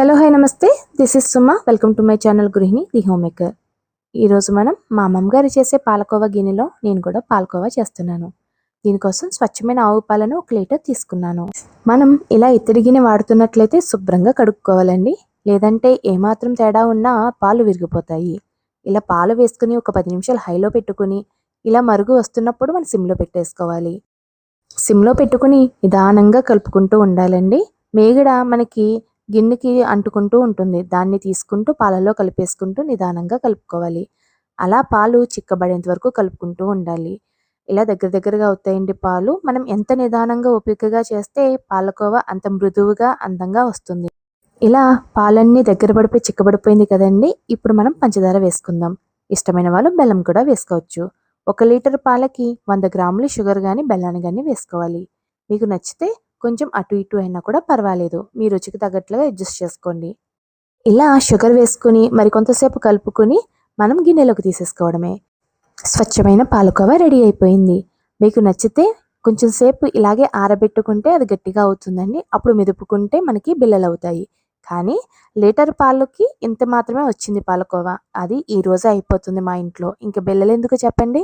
Hello hi నమస్తే. This is Suma. Welcome to my channel Gruhini the home maker ఈరోజు మనం మా అమ్మమ్మ గారు చేసే పాలకోవా గిన్నెలో నేను కూడా పాలకోవా చేస్తున్నాను. దీనికోసం స్వచ్ఛమైన ఆవు పాలను ఒక లీటర్ తీసుకున్నాను. మనం ఇలా ఇత్తడి గిన్నె వాడుతున్నట్లయితే శుభ్రంగా కడుక్కోవాలండి. లేదంటే ఏమాత్రం తేడా ఉన్నా పాలు విరిగిపోతాయి. ఇలా పాలు వేసుకుని ఒక పది నిమిషాలు హైలో పెట్టుకుని ఇలా మరుగు వస్తున్నప్పుడు మనం సిమ్లో పెట్టేసుకోవాలి. సిమ్లో పెట్టుకుని నిదానంగా కలుపుకుంటూ ఉండాలండి. మేగడ మనకి గిన్నెకి అంటుకుంటూ ఉంటుంది. దాన్ని తీసుకుంటూ పాలలో కలిపేసుకుంటూ నిదానంగా కలుపుకోవాలి. అలా పాలు చిక్కబడేంత వరకు కలుపుకుంటూ ఉండాలి. ఇలా దగ్గర దగ్గరగా అవుతాయండి పాలు. మనం ఎంత నిదానంగా ఓపికగా చేస్తే పాలకోవ అంత మృదువుగా అందంగా వస్తుంది. ఇలా పాలన్నీ దగ్గర పడిపోయి చిక్కబడిపోయింది కదండి. ఇప్పుడు మనం పంచదార వేసుకుందాం. ఇష్టమైన వాళ్ళు బెల్లం కూడా వేసుకోవచ్చు. ఒక లీటర్ పాలకి వంద గ్రాములు షుగర్ కానీ బెల్లాన్ని కానీ వేసుకోవాలి. మీకు నచ్చితే కొంచెం అటు ఇటు అయినా కూడా పర్వాలేదు. మీ రుచికి తగ్గట్లుగా అడ్జస్ట్ చేసుకోండి. ఇలా షుగర్ వేసుకుని మరి కొంతసేపు కలుపుకొని మనం గిన్నెలోకి తీసేసుకోవడమే. స్వచ్ఛమైన పాలకోవా రెడీ అయిపోయింది. మీకు నచ్చితే కొంచెం సేపు ఇలాగే ఆరబెట్టుకుంటే అది గట్టిగా అవుతుందండి. అప్పుడు మెదుపుకుంటే మనకి బిల్లలు అవుతాయి. కానీ లీటర్ పాలకి ఇంత మాత్రమే వచ్చింది పాలకోవా అది ఈ రోజే అయిపోతుంది మా ఇంట్లో. ఇంకా బిల్లలు ఎందుకు చెప్పండి?